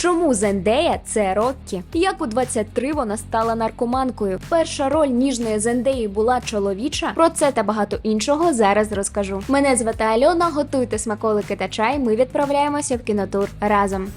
Чому Зендея це Роккі? Як у 23 вона стала наркоманкою? Перша роль ніжної Зендеї була чоловіча. Про це та багато іншого зараз розкажу. Мене звати Альона. Готуйте смаколики та чай. Ми відправляємося в кінотур разом.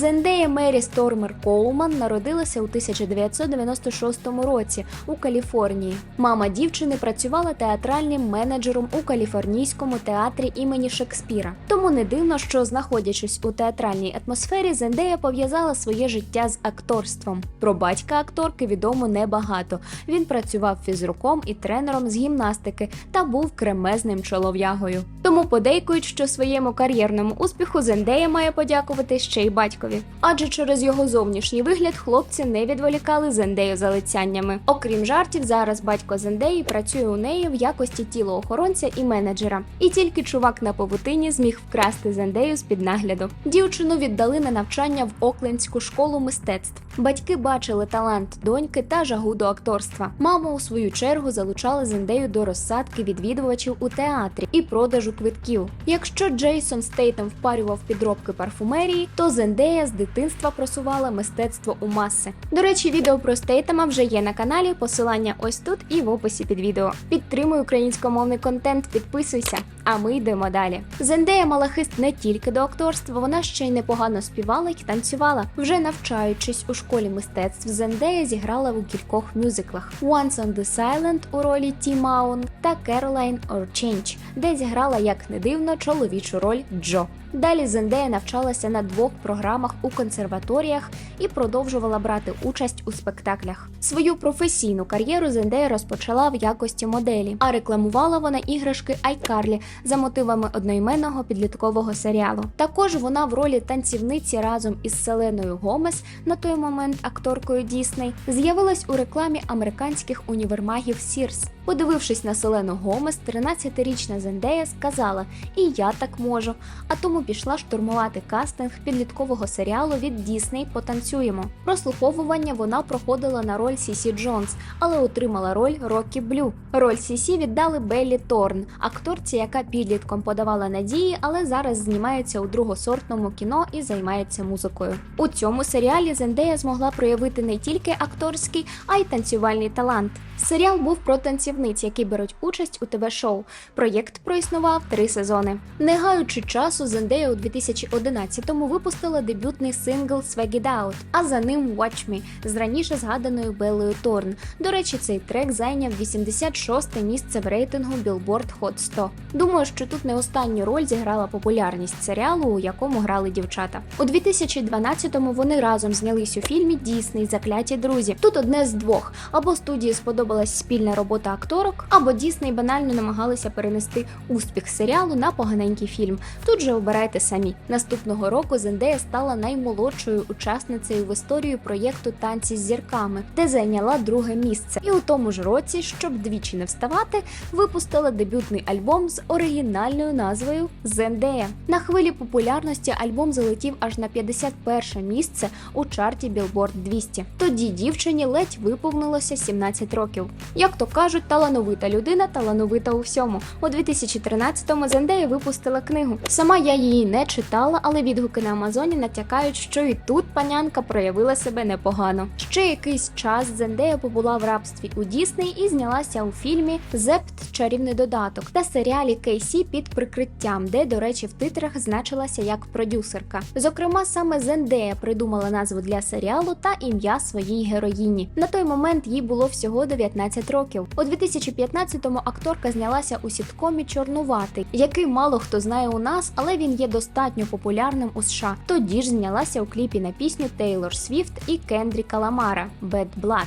Зендея Мері Стормер Коулман народилася у 1996 році у Каліфорнії. Мама дівчини працювала театральним менеджером у каліфорнійському театрі імені Шекспіра. Тому не дивно, що знаходячись у театральній атмосфері, Зендея пов'язала своє життя з акторством. Про батька акторки відомо небагато. Він працював фізруком і тренером з гімнастики та був кремезним чолов'ягою. Тому подейкують, що своєму кар'єрному успіху Зендея має подякувати ще й батькові. Адже через його зовнішній вигляд хлопці не відволікали Зендею залицяннями. Окрім жартів, зараз батько Зендеї працює у неї в якості тілоохоронця і менеджера. І тільки чувак на павутині зміг вкрасти Зендею з під нагляду. Дівчину віддали на навчання в Оклендську школу мистецтв. Батьки бачили талант доньки та жагу до акторства. Мама у свою чергу залучала Зендею до розсадки відвідувачів у театрі і продажу квитків. Якщо Джейсон Стейтем впарював підробки парфумерії, то Зендея з дитинства просувала мистецтво у маси. До речі, відео про Стейтема вже є на каналі. Посилання ось тут і в описі під відео. Підтримуй українськомовний контент, підписуйся. А ми йдемо далі. Зендея мала хист не тільки до акторства, вона ще й непогано співала й танцювала. Вже навчаючись у школі мистецтв, Зендея зіграла у кількох мюзиклах: Once on the Silent у ролі Ті Маун та Caroline or Change, де зіграла, як не дивно, чоловічу роль Джо. Далі Зендея навчалася на двох програмах у консерваторіях і продовжувала брати участь у спектаклях. Свою професійну кар'єру Зендея розпочала в якості моделі, а рекламувала вона іграшки iCarly за мотивами одноіменного підліткового серіалу. Також вона в ролі танцівниці разом із Селеною Гомес, на той момент акторкою Дісней, з'явилась у рекламі американських універмагів Сірс. Подивившись на Селену Гомес, 13-річна Зендея сказала: І я так можу. А тому пішла штурмувати кастинг підліткового серіалу від Дісней Потанцюємо. Прослуховування вона проходила на роль Сісі Джонс, але отримала роль Рокі Блю. Роль Сісі віддали Беллі Торн, акторці, яка підлітком подавала надії, але зараз знімається у другосортному кіно і займається музикою. У цьому серіалі Зендея змогла проявити не тільки акторський, а й танцювальний талант. Серіал був про танцівниць, які беруть участь у ТВ-шоу. Проєкт проіснував три сезони. Не гаючи часу, Зендея у 2011-му випустила дебютний сингл Swag It Out, а за ним Watch Me з раніше згаданою Беллою Торн. До речі, цей трек зайняв 86-те місце в рейтингу Billboard Hot 100. Думаю, що тут не останню роль зіграла популярність серіалу, у якому грали дівчата. У 2012-му вони разом знялись у фільмі Дісней Закляті друзі. Тут одне з двох: або студії сподобалась спільна робота акторок, або Дісней банально намагалися перенести успіх серіалу на поганенький фільм. Тут же обирайте самі. Наступного року Зендея стала наймолодшою учасницею в історії проєкту Танці з зірками, де зайняла друге місце. І у тому ж році, щоб двічі не вставати, випустила дебютний альбом з оригінальною назвою Зендея. На хвилі популярності альбом залетів аж на 51 місце у чарті Billboard 200. Тоді дівчині ледь виповнилося 17 років. Як то кажуть, талановита людина талановита у всьому. У 2013-му Зендея випустила книгу. Сама я її не читала, але відгуки на Амазоні натякають, що і тут панянка проявила себе непогано. Ще якийсь час Зендея побула в рабстві у Дісней і знялася у фільмі Зепт чарівний додаток та серіалі Кейсі під прикриттям, де, до речі, в титрах значилася як продюсерка. Зокрема, саме Зендея придумала назву для серіалу та ім'я своїй героїні. На той момент їй було всього 19 років. У 2015-му акторка знялася у сіткомі Чорнуватий, який мало хто знає у нас, але він є достатньо популярним у США. Тоді ж знялася у кліпі на пісню Тейлор Свіфт і Кендріка Ламара Bad Blood.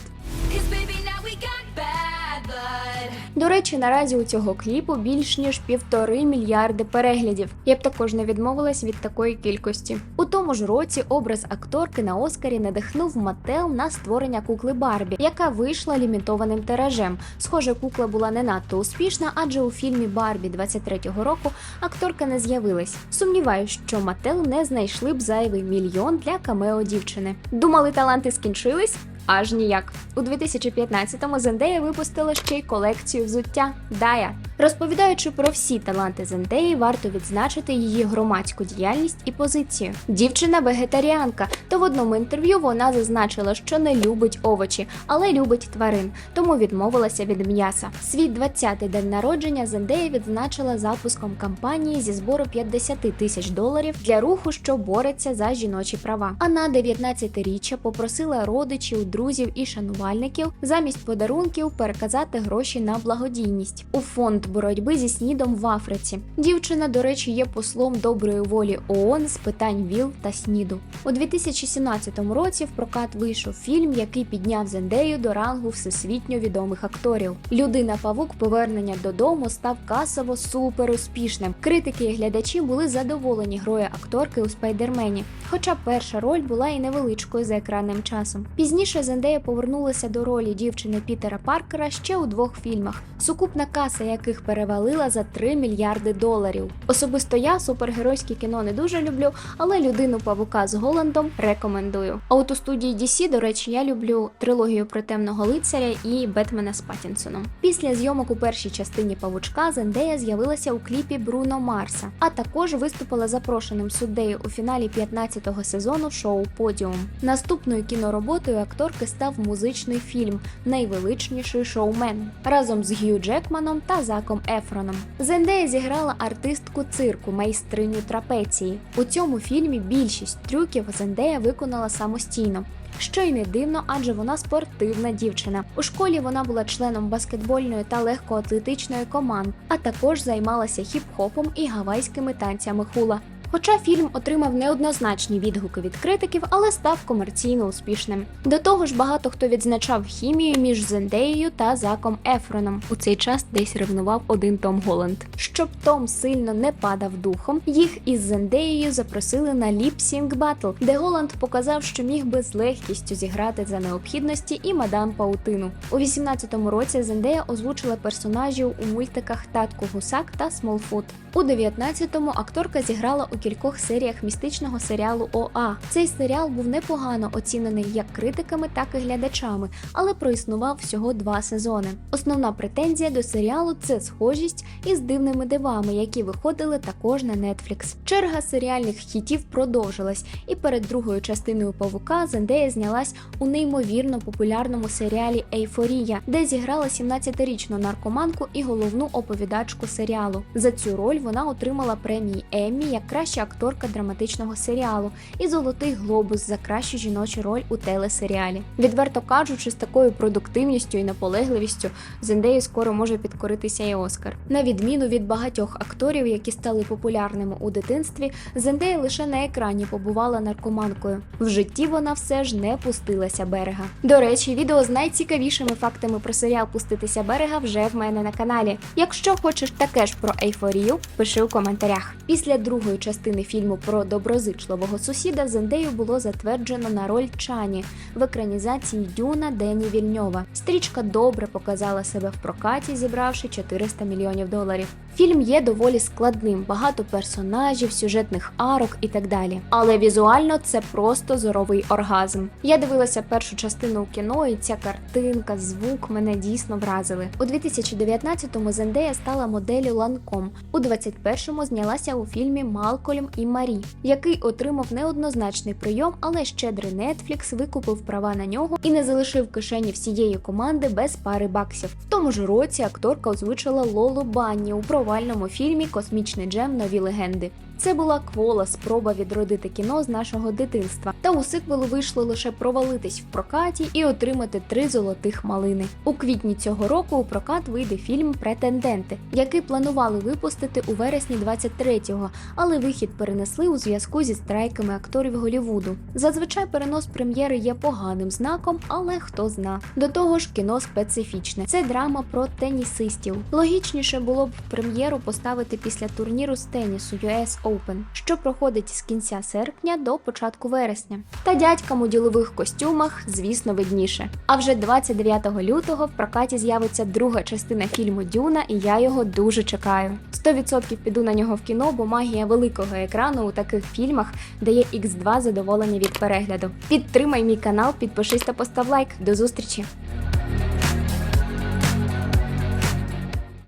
До речі, наразі у цього кліпу більш ніж півтори мільярди переглядів. Я б також не відмовилась від такої кількості. У тому ж році образ акторки на Оскарі надихнув Мател на створення кукли Барбі, яка вийшла лімітованим тиражем. Схоже, кукла була не надто успішна, адже у фільмі Барбі 23-го року акторка не з'явилась. Сумніваюсь, що Мател не знайшли б зайвий мільйон для камео дівчини. Думали, таланти скінчились? Аж ніяк. У 2015-му Зендея випустила ще й колекцію взуття Дая. Розповідаючи про всі таланти Зендеї, варто відзначити її громадську діяльність і позицію. Дівчина вегетаріанка, то в одному інтерв'ю вона зазначила, що не любить овочі, але любить тварин, тому відмовилася від м'яса. Свій 20-й день народження Зендея відзначила запуском кампанії зі збору 50 тисяч доларів для руху, що бореться за жіночі права. А на 19-річчя попросила родичів, друзів і шанувальників замість подарунків переказати гроші на благодійність у фонд боротьби зі снідом в Африці. Дівчина, до речі, є послом доброї волі ООН з питань ВІЛ та СНІДу. У 2017 році в прокат вийшов фільм, який підняв Зендею до рангу всесвітньо відомих акторів. Людина Павук повернення додому став касово супер успішним. Критики і глядачі були задоволені грою акторки у спайдермені. Хоча перша роль була і невеличкою за екранним часом. Пізніше Зендея повернулася до ролі дівчини Пітера Паркера ще у двох фільмах, сукупна каса яких перевалила за 3 мільярди доларів. Особисто я супергеройське кіно не дуже люблю, але людину павука з Голландом рекомендую. А от у студії DC, до речі, я люблю трилогію про темного лицаря і Бетмена з Паттінсоном. Після зйомок у першій частині павучка Зендея з'явилася у кліпі Бруно Марса, а також виступила запрошеним суддею у фіналі 15-го сезону шоу Подіум. Наступною кінороботою акторки став музичний фільм Найвеличніший шоумен разом з Г'ю Джекманом та Заком Ефроном. Зендея зіграла артистку цирку, майстриню трапеції. У цьому фільмі більшість трюків Зендея виконала самостійно. Що й не дивно, адже вона спортивна дівчина. У школі вона була членом баскетбольної та легкоатлетичної команд, а також займалася хіп-хопом і гавайськими танцями хула. Хоча фільм отримав неоднозначні відгуки від критиків, але став комерційно успішним. До того ж, багато хто відзначав хімію між Зендеєю та Заком Ефроном. У цей час десь ревнував один Том Голланд. Щоб Том сильно не падав духом, їх із Зендеєю запросили на ліп-сінг батл, де Голланд показав, що міг би з легкістю зіграти за необхідності і мадам Паутину. У 18-му році Зендея озвучила персонажів у мультиках Татко Гусак та Смолфут. У 19-му акторка зіграла у кількох серіях містичного серіалу ОА. Цей серіал був непогано оцінений як критиками, так і глядачами, але проіснував всього два сезони. Основна претензія до серіалу це схожість із дивними дивами, які виходили також на Netflix. Черга серіальних хітів продовжилась, і перед другою частиною павука Зендея знялась у неймовірно популярному серіалі Ейфорія, де зіграла 17-річну наркоманку і головну оповідачку серіалу. За цю роль вона отримала премії Еммі як краща акторка драматичного серіалу і золотий глобус за кращу жіночу роль у телесеріалі. Відверто кажучи, з такою продуктивністю і наполегливістю Зендеї скоро може підкоритися і Оскар. На відміну від багатьох акторів, які стали популярними у дитинстві, Зендея лише на екрані побувала наркоманкою. В житті вона все ж не пустилася берега. До речі, відео з найцікавішими фактами про серіал Пуститися берега вже в мене на каналі. Якщо хочеш таке ж про ейфорію, пиши у коментарях. Після другої частини фільму про доброзичливого сусіда Зендею було затверджено на роль Чані в екранізації Дюна Дені Вільньова. Стрічка добре показала себе в прокаті, зібравши 400 мільйонів доларів. Фільм є доволі складним, багато персонажів, сюжетних арок і так далі. Але візуально це просто зоровий оргазм. Я дивилася першу частину у кіно, і ця картинка, звук мене дійсно вразили. У 2019-му Зендея стала моделлю Ланком. У 21-му знялася у фільмі Малкольм і Марі, який отримав неоднозначний прийом, але щедрий Netflix викупив права на нього і не залишив кишені всієї команди без пари баксів. В тому ж році акторка озвучила Лолу Банні у провальному фільмі Космічний джем Нові легенди. Це була квола спроба відродити кіно з нашого дитинства. Та у сиквелу вийшло лише провалитись в прокаті і отримати три золотих малини. У квітні цього року у прокат вийде фільм Претенденти, який планували випустити у вересні 23-го, але вихід перенесли у зв'язку зі страйками акторів Голівуду. Зазвичай перенос прем'єри є поганим знаком, але хто зна. До того ж, кіно специфічне. Це драма про тенісистів. Логічніше було б прем'єру поставити після турніру з тенісу US Open, що проходить з кінця серпня до початку вересня. Та дядькам у ділових костюмах, звісно, видніше. А вже 29 лютого в прокаті з'явиться друга частина фільму Дюна, і я його дуже чекаю. 100% піду на нього в кіно, бо магія великого екрану у таких фільмах дає X2 задоволення від перегляду. Підтримай мій канал, підпишись та постав лайк. До зустрічі!